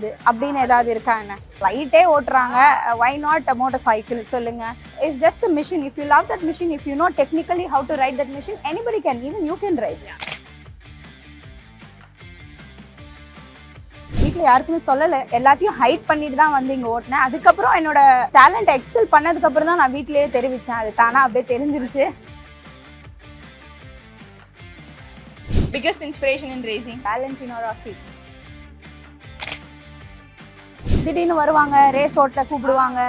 ஓட்டக்கூடாது அப்படின்னு ஏதாவது இருக்கா என்ன? ஃப்ளைட்டே ஓட்டுறாங்க. வை நாட் மோட்டர் சைக்கிள் சொல்லுங்க. It's just machine if you love that machine if you know technically how to ride that machine anybody can even you can ride வீட்டில் யாருக்குமே சொல்லலை. எல்லாத்தையும் ஹைட் பண்ணிட்டு தான் வந்து இங்கே ஓட்டினேன். அதுக்கப்புறம் என்னோட டேலண்ட் எக்ஸல் பண்ணதுக்கப்புறம் தான் நான் வீட்டிலேயே தெரிவித்தேன் அது தானாக அப்படியே தெரிஞ்சிருச்சு. Biggest inspiration in racing Valentino Rossi திடீர்னு வருவாங்க ரேஸ் ஓட்ட கூப்பிடுவாங்க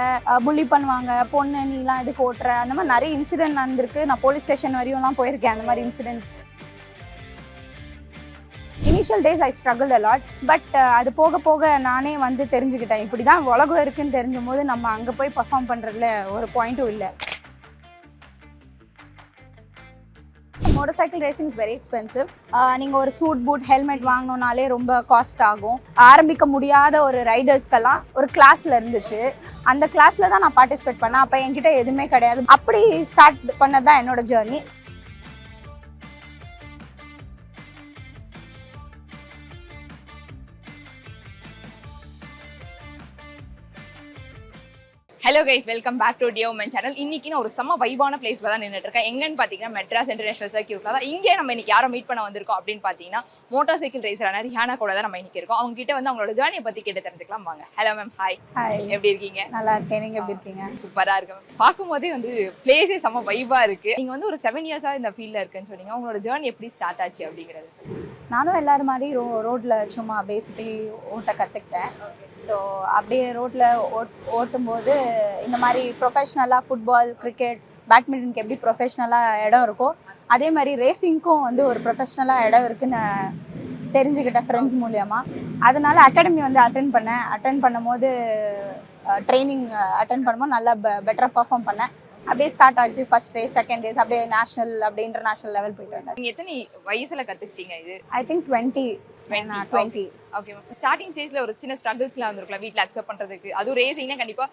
புள்ளி பண்ணுவாங்க பொண்ணு நீலாம் இதுக்கு ஓட்டுற? அந்த மாதிரி நிறைய இன்சிடென்ட் நடந்திருக்கு. நான் போலீஸ் ஸ்டேஷன் வரையும்லாம் போயிருக்கேன் அந்த மாதிரி incident initial days I struggle a lot but அது போக போக நானே வந்து தெரிஞ்சுக்கிட்டேன். இப்படி தான் உலகம் இருக்குன்னு தெரிஞ்சும் போது நம்ம அங்கே போய் பர்ஃபார்ம் பண்ணுறதுல ஒரு பாயிண்ட்டும் இல்லை. Motorcycle racing is very expensive நீங்கள் ஒரு சூட் பூட் ஹெல்மெட் வாங்கணும்னாலே ரொம்ப காஸ்ட் ஆகும். ஆரம்பிக்க முடியாத ஒரு ரைடர்ஸ்க்கெல்லாம் ஒரு கிளாஸில் இருந்துச்சு. அந்த கிளாஸில் தான் நான் பார்ட்டிசிபேட் பண்ணேன். அப்போ என்கிட்ட எதுவுமே கிடையாது. அப்படி ஸ்டார்ட் பண்ணது தான் என்னோட journey hello guys welcome back to deo மென் சேனல் இன்னைக்கு நான் ஒரு செம்ம வைபான பிளேஸ்ல தான் நின்றுட்டு இருக்கேன் எங்கன்னு பார்த்தீங்கன்னா மெட்ராஸ் இன்டர்நேஷனல் சர்க்கியூட்ல தான். இங்கே நம்ம இன்னைக்கு யாரை மீட் பண்ண வந்திருக்கோம் அப்படின்னு பார்த்தீங்கன்னா மோட்டார் சைக்கிள் ரேசரான ரிஹானா கூட தான் நம்ம இன்னைக்கு இருக்கோம். அவங்க கிட்ட வந்து அவங்களோட ஜேர்னியை பத்தி கேட்டு தெரிஞ்சுக்கலாம். வாங்க. ஹலோ மேம் ஹாய் ஹாய் எப்படி இருக்கீங்க? நல்லா இருக்கேன். நீங்கள் எப்படி இருக்கீங்க? சூப்பரா இருக்கு மேம் பார்க்கும்போதே வந்து பிளேஸே செம்ம வைபா இருக்கு. நீங்க வந்து ஒரு செவன் இயர்ஸா இந்த ஃபீல்ட்ல இருக்குன்னு சொன்னீங்க. உங்களோட ஜேர்னி எப்படி ஸ்டார்ட் ஆச்சு அப்படிங்கறது சொல்லுங்க. நானும் எல்லாரும் மாதிரி ரோ ரோட்டில் சும்மா பேசிக்கலி ஓட்ட கற்றுக்கிட்டேன் ஸோ அப்படியே ரோட்டில் ஓட் ஓட்டும்போது இந்த மாதிரி ப்ரொஃபஷ்னலாக ஃபுட்பால் கிரிக்கெட் பேட்மிண்டனுக்கு எப்படி ப்ரொஃபஷ்னலாக இடம் இருக்கோ அதே மாதிரி ரேசிங்க்கும் வந்து ஒரு ப்ரொஃபஷ்னலாக இடம் இருக்குன்னு தெரிஞ்சுக்கிட்டேன் ஃப்ரெண்ட்ஸ் மூலயமா. அதனால அகாடமி வந்து அட்டன் பண்ணேன். அட்டன் பண்ணும்போது ட்ரைனிங் அட்டன் பண்ணும்போது நல்லா பெட்டராக பர்ஃபார்ம் பண்ணேன். அப்படியே ஸ்டார்ட் ஆச்சு. ஃபர்ஸ்ட் டே செகண்ட் டேஸ் அப்படியே நேஷனல் அப்படியே இன்டர்நேஷனல் லெவல் போயிட்டு வந்தேன். நீங்க எத்தனை வயசுல கத்துக்கிட்டீங்க இது? I think twenty twenty okay starting ஸ்டேஜ்ல ஒரு சின்ன ஸ்ட்ரகிள்ஸ்லாம் வந்திருக்கலாம் வீட்ல அக்செப்ட் பண்றதுக்கு. அதுவும் ரேசிங்னா கண்டிப்பா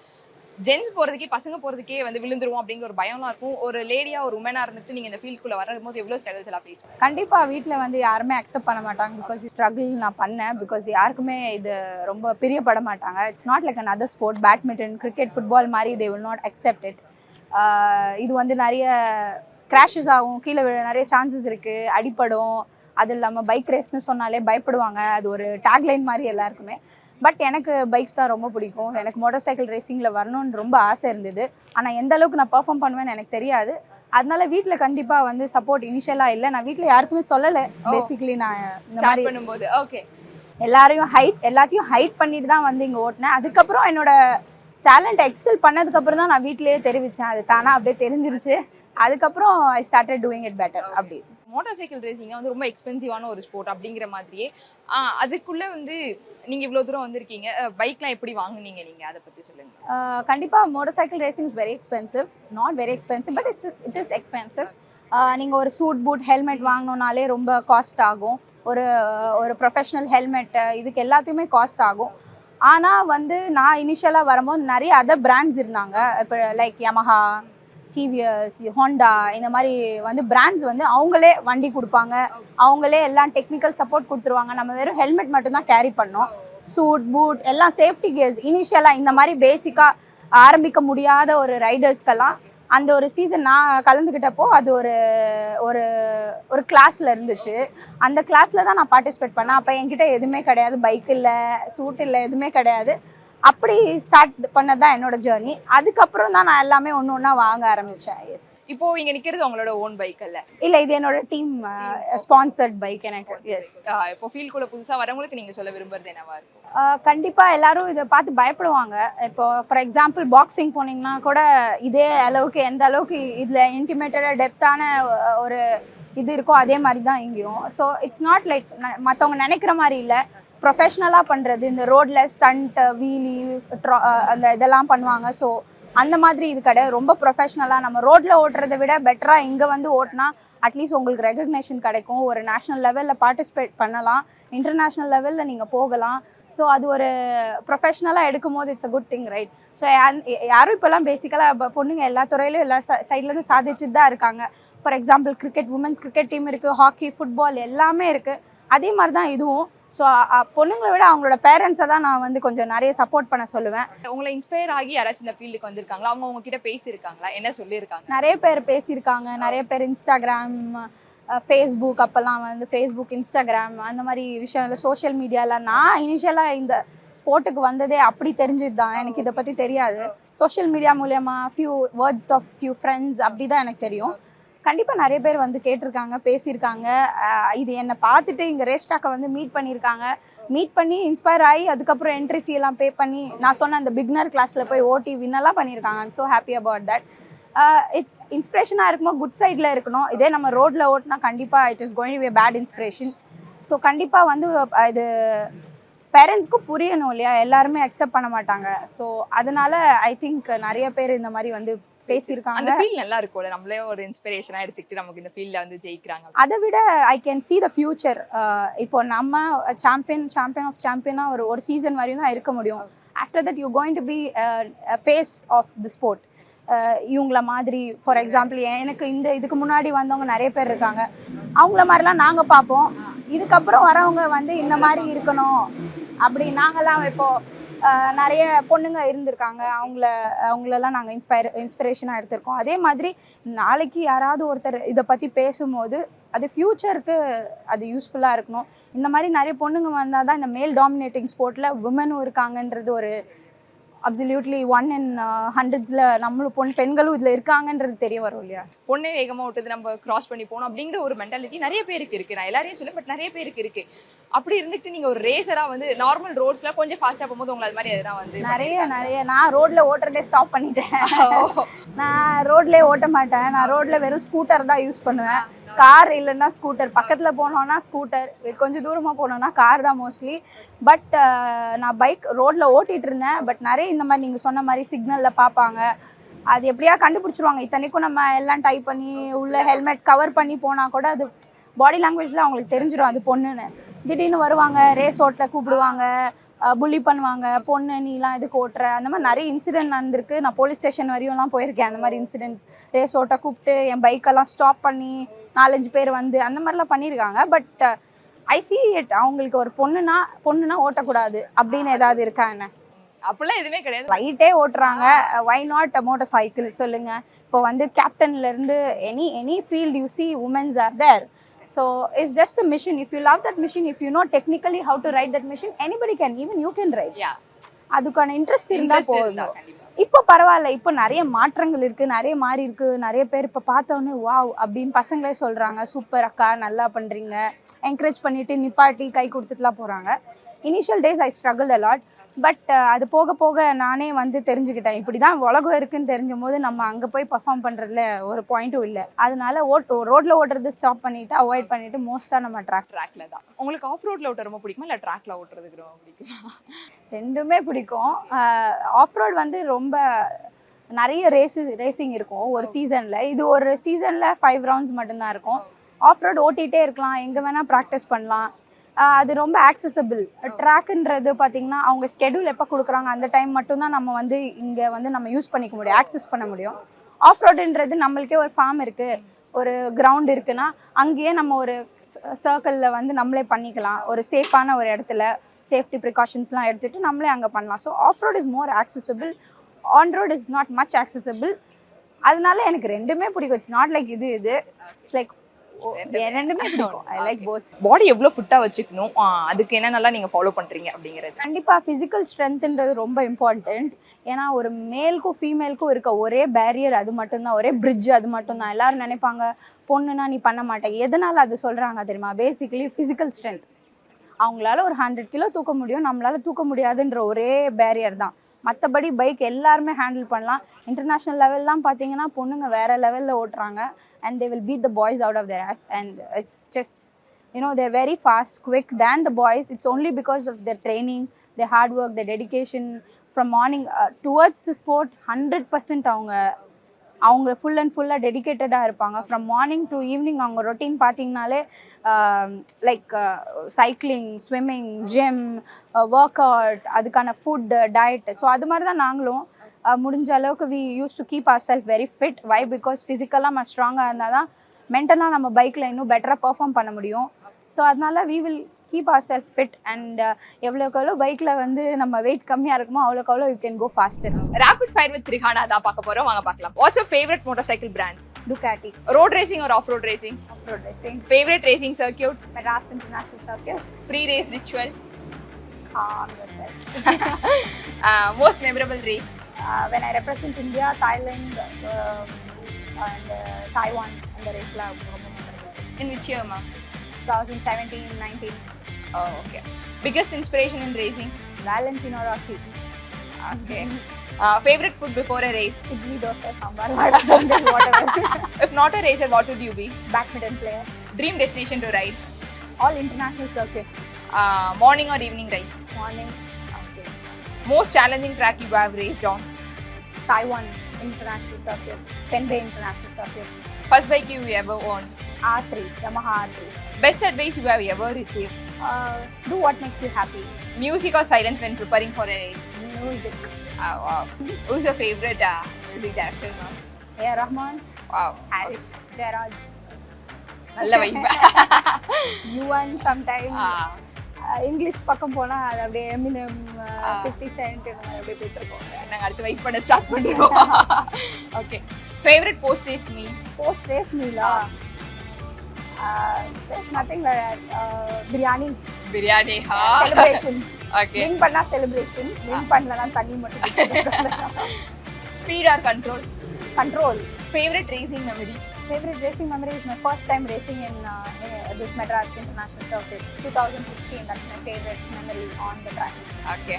ஜென்ஸ் போறதுக்கே பசங்க போறதுக்கே வந்து விழுந்துருவோம் அப்படிங்கிற ஒரு பயம்லாம் இருக்கும். ஒரு லேடியா ஒரு உமனா இருந்துட்டு நீங்க இந்த ஃபீல்டுக்குள்ள வரும்போது எவ்வளவு ஸ்ட்ரகிள்ஸ் எல்லாம் ஃபேஸ் கண்டிப்பாக வீட்டில் வந்து யாருமே அக்செப்ட் பண்ண மாட்டாங்க. பிகாஸ் ஸ்ட்ரகிள் நான் பண்ணேன். பிகாஸ் யாருக்குமே இது ரொம்ப பிரியப்பட மாட்டாங்க. It's not like an other sport badminton cricket football மாதிரி they will not accept it இது வந்து நிறைய கிராஷஸ் ஆகும். கீழே விழ நிறைய சான்சஸ் இருக்குது அடிப்படும் அது இல்லாமல் பைக் ரேஸ்னு சொன்னாலே பயப்படுவாங்க. அது ஒரு டேக்லைன் மாதிரி எல்லாருக்குமே. பட் எனக்கு பைக்ஸ் தான் ரொம்ப பிடிக்கும். எனக்கு மோட்டார் சைக்கிள் ரேசிங்கில் வரணும்னு ரொம்ப ஆசை இருந்தது. ஆனால் எந்த அளவுக்கு நான் பெர்ஃபார்ம் பண்ணுவேன்னு எனக்கு தெரியாது. அதனால வீட்டில் கண்டிப்பாக வந்து சப்போர்ட் இனிஷியலாக இல்லை. நான் வீட்டில் யாருக்குமே சொல்லலை. பேசிக்கலி நான் ஸ்டார்ட் பண்ணும்போது. ஓகே எல்லாரையும் ஹைட் எல்லாத்தையும் ஹைட் பண்ணிட்டு தான் வந்து இங்கே ஓட்டினேன். அதுக்கப்புறம் என்னோட டேலண்ட் எக்ஸல் பண்ணதுக்கப்புறம் தான் நான் வீட்டிலேயே தெரிவித்தேன் அது தானாக அப்படியே தெரிஞ்சிருச்சு. அதுக்கப்புறம் I started doing it better அப்படி. மோட்டார் சைக்கிள் ரேசிங் வந்து ரொம்ப எக்ஸ்பென்சிவான ஒரு ஸ்போர்ட் அப்படிங்கிற மாதிரியே. அதுக்குள்ள வந்து நீங்க இவ்வளவு தூரம் வந்திருக்கீங்க. பைக்லாம் எப்படி வாங்குனீங்க நீங்க? அதை பத்தி சொல்லுங்க. கண்டிப்பாக motor cycle racing is very expensive not very expensive but it's it is expensive நீங்கள் ஒரு சூட் பூட் ஹெல்மெட் வாங்கணுன்னாலே ரொம்ப காஸ்ட் ஆகும். ஒரு ஒரு ப்ரொஃபஷ்னல் ஹெல்மெட்டு இதுக்கு எல்லாத்தையுமே காஸ்ட் ஆகும். ஆனால் வந்து நான் இனிஷியலாக வரும்போது நிறைய அதர் பிராண்ட்ஸ் இருந்தாங்க. இப்போ லைக் யமஹா டிவிஎஸ் ஹோண்டா இந்த மாதிரி வந்து பிராண்ட்ஸ் வந்து அவங்களே வண்டி கொடுப்பாங்க. அவங்களே எல்லாம் டெக்னிக்கல் சப்போர்ட் கொடுத்துருவாங்க. நம்ம வெறும் ஹெல்மெட் மட்டும்தான் கேரி பண்ணோம். சூட் பூட் எல்லாம் சேஃப்டி கியர்ஸ் இனிஷியலாக இந்த மாதிரி பேசிக்காக ஆரம்பிக்க முடியாத ஒரு ரைடர்ஸ்க்கெல்லாம் அந்த ஒரு சீசன் நான் கலந்துக்கிட்டப்போ அது ஒரு ஒரு ஒரு கிளாஸில் இருந்துச்சு. அந்த கிளாஸில் தான் நான் பார்ட்டிசிபேட் பண்ணேன். அப்போ என்கிட்ட எதுவுமே கிடையாது. பைக் இல்லை சூட் இல்லை எதுவுமே கிடையாது. அப்படி ஸ்டார்ட் பண்ணது தான் என்னோட ஜேர்னி அதுக்கப்புறம் தான் நான் எல்லாமே ஒன்று ஒன்றா வாங்க ஆரம்பித்தேன் எஸ் இப்போ இங்க நிக்கிறது உங்களோட ஓன் பைக் அல்ல? இல்லை இது என்னோட டீம் ஸ்பான்சர்ட் பைக் எனக்கு. எஸ் இப்போ ஃபீல் கூட புதுசா வரவங்களுக்கு நீங்க சொல்ல விரும்புறது என்னவா இருக்கும்? கண்டிப்பாக எல்லாரும் இதை பார்த்து பயப்படுவாங்க. இப்போ ஃபார் எக்ஸாம்பிள் பாக்ஸிங் போனீங்கன்னா கூட இதே அளவுக்கு எந்த அளவுக்கு இதில் இன்டிமேட்டடாக டெப்த்தான ஒரு இது இருக்கோ அதே மாதிரி தான் இங்கேயும். ஸோ இட்ஸ் நாட் லைக் மற்றவங்க நினைக்கிற மாதிரி இல்லை. ப்ரொஃபஷ்னலாக பண்ணுறது இந்த ரோட்டில் ஸ்டண்ட்டு வீலி அந்த இதெல்லாம் பண்ணுவாங்க. ஸோ அந்த மாதிரி இது கிடையாது. ரொம்ப ப்ரொஃபஷ்னலாக நம்ம ரோட்டில் ஓட்டுறதை விட பெட்டராக இங்கே வந்து ஓட்டினா அட்லீஸ்ட் உங்களுக்கு ரெகக்னேஷன் கிடைக்கும். ஒரு நேஷ்னல் லெவலில் பார்ட்டிசிபேட் பண்ணலாம். இன்டர்நேஷ்னல் லெவலில் நீங்கள் போகலாம். ஸோ அது ஒரு ப்ரொஃபஷ்னலாக எடுக்கும் போது it's a good thing right so யாரும் இப்போல்லாம் பேசிக்கலாக பொண்ணுங்க எல்லா துறையிலும் எல்லா சைட்லேருந்து சாதிச்சுட்டு தான் இருக்காங்க. For example cricket women's cricket team இருக்குது ஹாக்கி ஃபுட்பால் எல்லாமே இருக்குது அதே மாதிரி தான் இதுவும். ஸோ பொண்ணுங்களை விட அவங்களோட பேரண்ட்ஸை தான் நான் வந்து கொஞ்சம் நிறைய சப்போர்ட் பண்ண சொல்லுவேன். உங்களை இன்ஸ்பயர் ஆகி யாராச்சும் இந்த ஃபீல்டுக்கு வந்திருக்காங்களா? அவங்க உங்ககிட்ட பேசியிருக்காங்களா? என்ன சொல்லியிருக்காங்க? நிறைய பேர் பேசியிருக்காங்க. நிறைய பேர் இன்ஸ்டாகிராம் ஃபேஸ்புக் அப்போல்லாம் வந்து ஃபேஸ்புக் இன்ஸ்டாகிராம் அந்த மாதிரி விஷயம் சோஷியல் மீடியாவில் நான் இனிஷியலாக இந்த ஸ்போர்ட்டுக்கு வந்ததே அப்படி தெரிஞ்சது தான். எனக்கு இதை பற்றி தெரியாது. சோஷியல் மீடியா மூலயமா few words of few friends அப்படி தான் எனக்கு தெரியும். கண்டிப்பாக நிறைய பேர் வந்து கேட்டிருக்காங்க பேசியிருக்காங்க. இது என்னை பார்த்துட்டு இங்கே ரேஸ்டாக்கை வந்து மீட் பண்ணியிருக்காங்க. மீட் பண்ணி இன்ஸ்பயர் ஆகி அதுக்கப்புறம் என்ட்ரி ஃபீ எல்லாம் பே பண்ணி நான் சொன்ன அந்த பிக்னர் கிளாஸில் போய் ஓட்டி வின்னெல்லாம் பண்ணியிருக்காங்க. So happy about that it's இன்ஸ்பிரேஷனாக இருக்கும்போது குட் சைடில் இருக்கணும். இதே நம்ம ரோட்டில் ஓட்டினா கண்டிப்பாக it is going to bad inspiration so கண்டிப்பாக வந்து இது பேரண்ட்ஸ்க்கும் புரியணும் இல்லையா? எல்லாருமே அக்செப்ட் பண்ண மாட்டாங்க. ஸோ அதனால ஐ திங்க் நிறைய பேர் இந்த மாதிரி வந்து அந்த பேசியிருக்காங்க. ஃபீல் நல்லா இருக்கும்ல நம்மளே ஒரு இன்ஸ்பிரேஷனா எடுத்துக்கிட்டு நமக்கு இந்த ஃபீல்ட்ல வந்து ஜெயிக்கிறாங்க அதை விட I can see the future இப்போ நம்ம சாம்பியன் சாம்பியன் ஆஃப் சாம்பியனாக ஒரு ஒரு சீசன் வரையும் தான் இருக்க முடியும். After that you going to be face of the sport இவங்கள மாதிரி ஃபார் எக்ஸாம்பிள் எனக்கு இந்த இதுக்கு முன்னாடி வந்தவங்க நிறைய பேர் இருக்காங்க. அவங்கள மாதிரிலாம் நாங்கள் பார்ப்போம். இதுக்கப்புறம் வரவங்க வந்து இந்த மாதிரி இருக்கணும். அப்படி நாங்கெல்லாம் இப்போ நிறைய பொண்ணுங்க இருந்திருக்காங்க. அவங்கள அவங்களெல்லாம் நாங்கள் இன்ஸ்பயர் இன்ஸ்பிரேஷனாக எடுத்திருக்கோம். அதே மாதிரி நாளைக்கு யாராவது ஒருத்தர் இதை பற்றி பேசும்போது அது ஃப்யூச்சருக்கு அது யூஸ்ஃபுல்லாக இருக்கணும். இந்த மாதிரி நிறைய பொண்ணுங்க வந்தால் தான் இந்த மேல் டாமினேட்டிங் ஸ்போர்ட்டில் உமனும் இருக்காங்கன்றது ஒரு அப்சல்யூட்லி ஒன் இன் ஹண்ட்ரட்ஸில் நம்மளும் பொண் பெண்களும் இதில் இருக்காங்கன்றது தெரிய வரும் இல்லையா? பொண்ணே வேகமா விட்டது நம்ம கிராஸ் பண்ணி போகணும் அப்படிங்கிற ஒரு மென்டாலிட்டி நிறைய பேருக்கு இருக்கு. நான் எல்லாரையும் சொல்ல பட் நிறைய பேருக்கு இருக்கு. அப்படி இருந்துட்டு நீங்க ஒரு ரேசரா வந்து நார்மல் ரோட்ஸ்ல கொஞ்சம் ஃபாஸ்டா போகும்போது உங்களை அது மாதிரி எதனா வந்து நிறைய நிறைய. நான் ரோட்ல ஓட்டுறதே ஸ்டாப் பண்ணிட்டேன். நான் ரோட்லயே ஓட்ட மாட்டேன். நான் ரோட்ல வெறும் ஸ்கூட்டர் தான் யூஸ் பண்ணுவேன். கார் இல்லைன்னா ஸ்கூட்டர் பக்கத்தில் போனோன்னா ஸ்கூட்டர் கொஞ்சம் தூரமாக போனோன்னா கார் தான் மோஸ்ட்லி பட் நான் பைக் ரோட்டில் ஓட்டிகிட்டு இருந்தேன். பட் நிறைய இந்த மாதிரி நீங்கள் சொன்ன மாதிரி சிக்னலில் பார்ப்பாங்க. அது எப்படியா கண்டுபிடிச்சிருவாங்க? இத்தனைக்கும் நம்ம எல்லாம் டைப் பண்ணி உள்ள ஹெல்மெட் கவர் பண்ணி போனால் கூட அது பாடி லாங்குவேஜில் அவங்களுக்கு தெரிஞ்சிடும் அது பொண்ணுன்னு. திடீர்னு வருவாங்க ரேஸ் ஓட்டில் கூப்பிடுவாங்க புள்ளி பண்ணுவாங்க. பொண்ணு நீலாம் இதுக்கு ஓட்டுற? அந்த மாதிரி நிறைய இன்சிடென்ட் நடந்திருக்கு. நான் போலீஸ் ஸ்டேஷன் வரையும்லாம் போயிருக்கேன். அந்த மாதிரி இன்சிடென்ட் ரேஸ் ஓட்ட கூப்பிட்டு என் பைக்கெல்லாம் ஸ்டாப் பண்ணி நாலஞ்சு பேர் வந்து அந்த மாதிரிலாம் பண்ணியிருக்காங்க. பட் ஐ see இட் அவங்களுக்கு ஒரு பொண்ணுனா பொண்ணுனா ஓட்டக்கூடாது அப்படின்னு ஏதாவது இருக்கா என்ன? அப்படிலாம் எதுவுமே கிடையாது. ரைட்டே ஓட்டுறாங்க. வை நாட் மோட்டார் சைக்கிள் சொல்லுங்க. இப்போ வந்து கேப்டன்ல இருந்து any any field you see women's are there so it's just machine if you love that machine if you know technically how to ride that machine anybody can even you can ride அதுக்கான interest இருந்தா interest இருந்தா போதும். இப்போ பரவாயில்ல இப்போ நிறைய மாற்றங்கள் இருக்குது நிறைய மாறி இருக்குது நிறைய பேர் இப்போ பார்த்தோன்னே வாவ் அப்படின்னு பசங்களே சொல்கிறாங்க சூப்பர் அக்கா நல்லா பண்ணுறீங்க என்கரேஜ் பண்ணிவிட்டு நிப்பாட்டி கை கொடுத்துட்டுலாம் போகிறாங்க initial days I struggle a lot but அது போக போக நானே வந்து தெரிஞ்சுக்கிட்டேன். இப்படி தான் உலகம் இருக்குன்னு தெரிஞ்ச போது நம்ம அங்கே போய் பர்ஃபார்ம் பண்ணுறதுல ஒரு பாயிண்ட்டும் இல்லை. அதனால ஓட் ரோட்ல ஓட்டுறது ஸ்டாப் பண்ணிட்டு அவாய்ட் பண்ணிட்டு மோஸ்ட்டாக நம்ம ட்ராக் ட்ராக்ல தான். உங்களுக்கு ஆஃப் ரோட்ல ஓட்ட ரொம்ப பிடிக்குமா? இல்ல ட்ராக்ல ஓட்டுறதுக்கு ரொம்ப பிடிக்குமா? ரெண்டுமே பிடிக்கும். ஆஃப் ரோட் வந்து ரொம்ப நிறைய ரேஸ் ரேசிங் இருக்கும் ஒரு சீசனில் இது ஒரு சீசனில் ஃபைவ் ரவுண்ட்ஸ் மட்டும்தான் இருக்கும். ஆஃப் ரோட் ஓட்டிகிட்டே இருக்கலாம். எங்கே வேணால் ப்ராக்டிஸ் பண்ணலாம். அது ரொம்ப ஆக்சசபிள் ட்ராக்குன்றது பார்த்தீங்கன்னா அவங்க ஸ்கெடியூல் எப்போ கொடுக்குறாங்க அந்த டைம் மட்டும்தான் நம்ம வந்து இங்கே வந்து நம்ம யூஸ் பண்ணிக்க முடியும் ஆக்சஸ் பண்ண முடியும். ஆஃப் ரோடுன்றது நம்மளுக்கே ஒரு ஃபார்ம் இருக்குது ஒரு கிரவுண்ட் இருக்குன்னா அங்கேயே நம்ம ஒரு சர்க்கிளில் வந்து நம்மளே பண்ணிக்கலாம். ஒரு சேஃபான ஒரு இடத்துல சேஃப்டி ப்ரிகாஷன்ஸ்லாம் எடுத்துட்டு நம்மளே அங்கே பண்ணலாம். So off road is more accessible on road is not much accessible அதனால எனக்கு ரெண்டுமே பிடிக்கும். இட்ஸ் நாட் லைக் இது இது. இட்ஸ் லைக் ரெண்டுமே பிடிக்கும் ஐ லைக் போத் பாடி எவ்வளவு ஃபிட்டா வச்சுக்கணும்? அதுக்கு என்னென்னலாம் நீங்க ஃபாலோ பண்றீங்க அப்படிங்கிறது. கண்டிப்பாக ஃபிசிக்கல் ஸ்ட்ரென்த்ன்றது ரொம்ப இம்பார்ட்டண்ட் ஏன்னா ஒரு மேலுக்கும் ஃபீமேலுக்கும் இருக்க ஒரே பேரியர் அது மட்டும்தான். ஒரே பிரிட்ஜ் அது மட்டும்தான். எல்லாரும் நினைப்பாங்க பொண்ணுனா நீ பண்ண மாட்டே. எதனால அது சொல்கிறாங்க தெரியுமா? பேசிக்கலி ஃபிசிக்கல் ஸ்ட்ரென்த் அவங்களால ஒரு ஹண்ட்ரட் கிலோ தூக்க முடியும் நம்மளால தூக்க முடியாதுன்ற ஒரே பேரியர் தான். மற்றபடி பைக் எல்லாருமே ஹேண்டில் பண்ணலாம். இன்டர்நேஷ்னல் லெவல்லாம் பார்த்தீங்கன்னா பொண்ணுங்க வேற லெவலில் ஓட்டுறாங்க. And they will beat the boys out of their ass. And it's just, you know they're very fast quick than the boys. It's only because of their training their hard work their dedication. From morning uh, towards the sport 100% அவங்க அவங்க full and ஃபுல்லாக டெடிக்கேட்டடாக இருப்பாங்க. From morning to evening அவங்க routine பார்த்தீங்கனாலே like cycling swimming gym work out அதுக்கான food diet so அது மாதிரி தான் நாங்களும் முடிஞ்ச அளவுக்கு we use to keep our self very fit why because ஃபிசிக்கலாக நம்ம ஸ்ட்ராங்காக இருந்தால் தான் மென்டலாக நம்ம பைக்கில் இன்னும் பெட்டராக பெர்ஃபார்ம் பண்ண முடியும். ஸோ அதனால we will keep our self fit and எவ்வளோக்கு எவ்வளோ பைக்கில் வந்து நம்ம வெயிட் கம்மியாக இருக்குமோ அவ்வளோக்கு அவ்வளோ you can go faster rapid fire with Ryhana தான் பார்க்க போறோம். வாங்க பார்க்கலாம். What's your favourite motor cycle brand Ducati road racing ஒரு off road racing road racing, favourite racing circuit Madras International Circuit, pre race ritual. Most memorable race Uh, when I represent India, Thailand, um, and uh, Taiwan in the race lab. In which year, ma'am? 2017 19. Oh, okay. Biggest inspiration in racing? Valentino Rossi. Okay. Uh, favorite food before a race? Idli, dosa, sambar, whatever. if not a racer, what would you be? Badminton player. Dream destination to ride? All international circuits. Uh, morning or evening rides? Morning. Most challenging track you have raced on. Taiwan International Circuit, Penbay International Circuit, First bike you ever owned. R3, Yamaha R3. Best advice you have ever received. Uh, do what makes you happy. Music or silence when preparing for a race. Music. Ah, wow. Who's your favorite uh, music director? ma'am? A. Rahman, Wow. Harish, Jairaj, நல்ல vibe Yuvan sometimes. English பக்கம் போனா அது அப்படியே Eminem. Fifty send இந்த மாதிரி அப்படியே போயிட்டு இருக்கோம் நாங்க அடுத்து வெயிட் பண்ண ஸ்டார்ட் பண்ணிடுவோம் okay favourite post race meal post race மீலா nothing biryani biryani ஹா செலிப்ரேஷன் ஓகே வின் பண்ணா செலிப்ரேஷன் வின் பண்ணலனா தண்ணி மட்டும் speed or control control favourite racing memory favorite racing memory is my first time racing in uh, uh, this Madras International Circuit 2016 that's my favorite memory on the track okay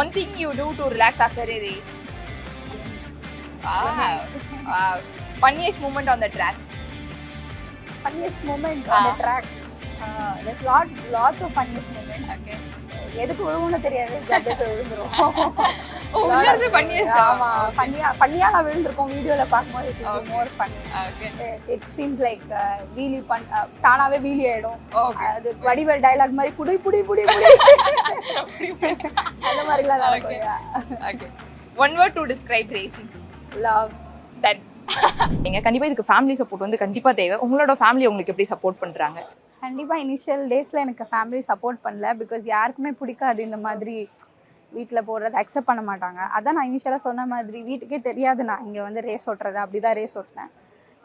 one thing you do to relax after a race Wow. Wow. Funniest moment on the track. funniest moment on the Ah. track uh, there's lot lots of funniest moments Okay. எதுக்கு விழுவுன்னு தெரியாது ஜப்பேட்டு விழுந்துரும் பண்ணியா நான் விழுந்திருக்கோம் வீடியோல பார்க்கும்போது. More. It seems like wheelie பண் uh, தானாவே வீலி ஆயிடும். அது வடிவேல் டயலாக் மாதிரி புடி புடி புடி புடி அந்த மாதிரிலாம் Okay. நடக்கும் Okay. One word to describe racing. Love Done. நீங்க கண்டிப்பா இதுக்கு ஃபேமிலி சப்போர்ட் வந்து கண்டிப்பா தேவை உங்களோட ஃபேமிலி உங்களுக்கு எப்படி சப்போர்ட் பண்றாங்க கண்டிப்பா இனிஷியல் டேஸ்ல எனக்கு ஃபேமிலி சப்போர்ட் பண்ணல பிகாஸ் யாருக்குமே பிடிக்காது இந்த மாதிரி வீட்டில் போடுறது அக்செப்ட் பண்ண மாட்டாங்க. அதான் நான் இனிஷியலாக சொன்ன மாதிரி வீட்டுக்கே தெரியாது நான். இங்கே வந்து ரேஸ் ஓட்டுறது அப்படி தான் ரேஸ் ஓட்டினேன்.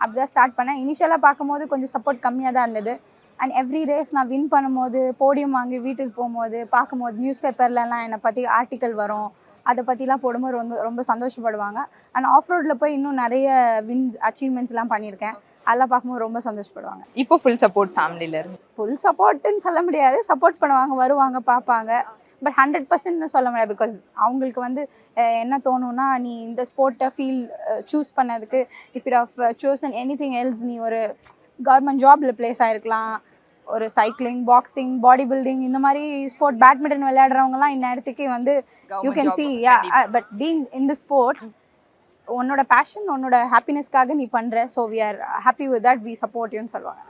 அப்படி தான் ஸ்டார்ட் பண்ணேன் இனிஷியலாக பார்க்கும்போது கொஞ்சம் சப்போர்ட் கம்மியாக தான் இருந்தது. அண்ட் எவ்ரி ரேஸ் நான் வின் பண்ணும்போது போடியம் வாங்கி வீட்டுக்கு போகும்போது பார்க்கும்போது நியூஸ் பேப்பர்லலாம் என்னை பற்றி ஆர்டிக்கல் வரும். அதை பற்றிலாம் போடும்போது ரொம்ப ரொம்ப சந்தோஷப்படுவாங்க. அண்ட் ஆஃப் ரோடில் போய் இன்னும் நிறைய வின்ஸ் அச்சீவ்மெண்ட்ஸ்லாம் பண்ணியிருக்கேன். அதெல்லாம் பார்க்கும்போது ரொம்ப சந்தோஷப்படுவாங்க. இப்போ ஃபுல் சப்போர்ட் ஃபேமிலில இருந்து. ஃபுல் சப்போர்ட்டுன்னு சொல்ல முடியாது. சப்போர்ட் பண்ணுவாங்க வருவாங்க பார்ப்பாங்க. பட் ஹண்ட்ரட் பர்சன்ட்னு சொல்ல முடியாது. பிகாஸ் அவங்களுக்கு வந்து என்ன தோணும்னா நீ இந்த ஸ்போர்ட்டை ஃபீல் சூஸ் பண்ணதுக்கு if it of chosen any thing else நீ ஒரு கவர்மெண்ட் ஜாப்ல பிளேஸ் ஆயிருக்கலாம். ஒரு சைக்கிளிங் பாக்ஸிங் பாடி பில்டிங் இந்த மாதிரி ஸ்போர்ட் பேட்மிண்டன் விளையாடுறவங்கலாம் இந்நேரத்துக்கு வந்து யூ கேன் சி கண்டிப்பா. But being in the sport உன்னோட பேஷன் உன்னோட ஹாப்பினஸ்க்காக நீ பண்ற. So we are happy with that we support யூன்னு சொல்லுவாங்க.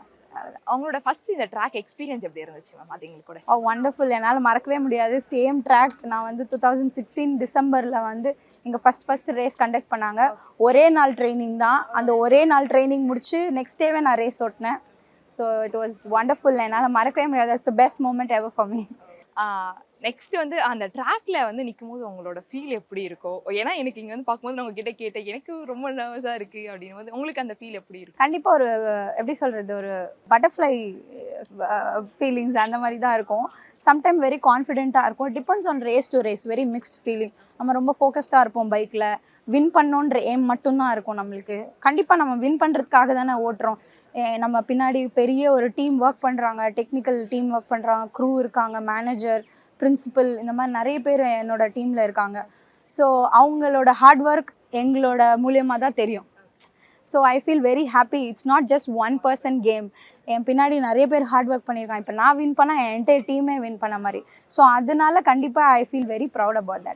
அவங்களோட ஃபர்ஸ்ட் இந்த ட்ராக் எக்ஸ்பீரியன்ஸ் எப்படி இருந்துச்சு மேம் அது எங்களுக்கு கூட வண்டர்ஃபுல் என்னால் மறக்கவே முடியாது. சேம் ட்ராக் நான் வந்து டூ தௌசண்ட் சிக்ஸ்டீன் டிசம்பரில் வந்து இங்கே ஃபஸ்ட் ஃபஸ்ட் ரேஸ் கண்டக்ட் பண்ணாங்க. ஒரே நாள் ட்ரைனிங் தான். அந்த ஒரே நாள் ட்ரைனிங் முடிச்சு நெக்ஸ்ட் டேவே நான் ரேஸ் ஓட்டினேன். ஸோ இட் வாஸ் வண்டர்ஃபுல் என்னால் மறக்கவே முடியாது. It's best moment ever for me next வந்து அந்த ட்ராக்ல வந்து நிற்கும் போது உங்களோட ஃபீல் எப்படி இருக்கோ ஏன்னா எனக்கு இங்க வந்து பார்க்கும்போது நான் உங்ககிட்ட கேட்டேன் எனக்கு ரொம்ப நர்வஸா இருக்கு அப்படின்னு வந்து உங்களுக்கு அந்த ஃபீல் எப்படி இருக்கும்? கண்டிப்பாக ஒரு எப்படி சொல்கிறது ஒரு பட்டர்ஃப்ளை ஃபீலிங்ஸ் அந்த மாதிரி தான் இருக்கும். சம்டைம் வெரி கான்ஃபிடென்ட்டாக இருக்கும். Depends on race to race very mixed feeling நம்ம ரொம்ப ஃபோக்கஸ்டாக இருப்போம் பைக்கில் வின் பண்ணோன்ற எய்ம் மட்டும்தான் இருக்கும் நம்மளுக்கு. கண்டிப்பாக நம்ம வின் பண்ணுறதுக்காக தானே ஓட்டுறோம். நம்ம பின்னாடி பெரிய ஒரு டீம் ஒர்க் பண்ணுறாங்க டெக்னிக்கல் டீம் ஒர்க் பண்ணுறாங்க க்ரூ இருக்காங்க மேனேஜர் பிரின்சிபல் இந்த மாதிரி நிறைய பேர் என்னோட டீமில் இருக்காங்க. ஸோ அவங்களோட ஹார்ட் ஒர்க் எங்களோட மூலியமாக தான் தெரியும். So I feel very happy it's not just one person game என் பின்னாடி நிறைய பேர் ஹார்ட் ஒர்க் பண்ணியிருக்காங்க. இப்போ நான் வின் பண்ணால் என் என்டையர் டீமே வின் பண்ண மாதிரி. ஸோ அதனால கண்டிப்பாக I feel very proud about that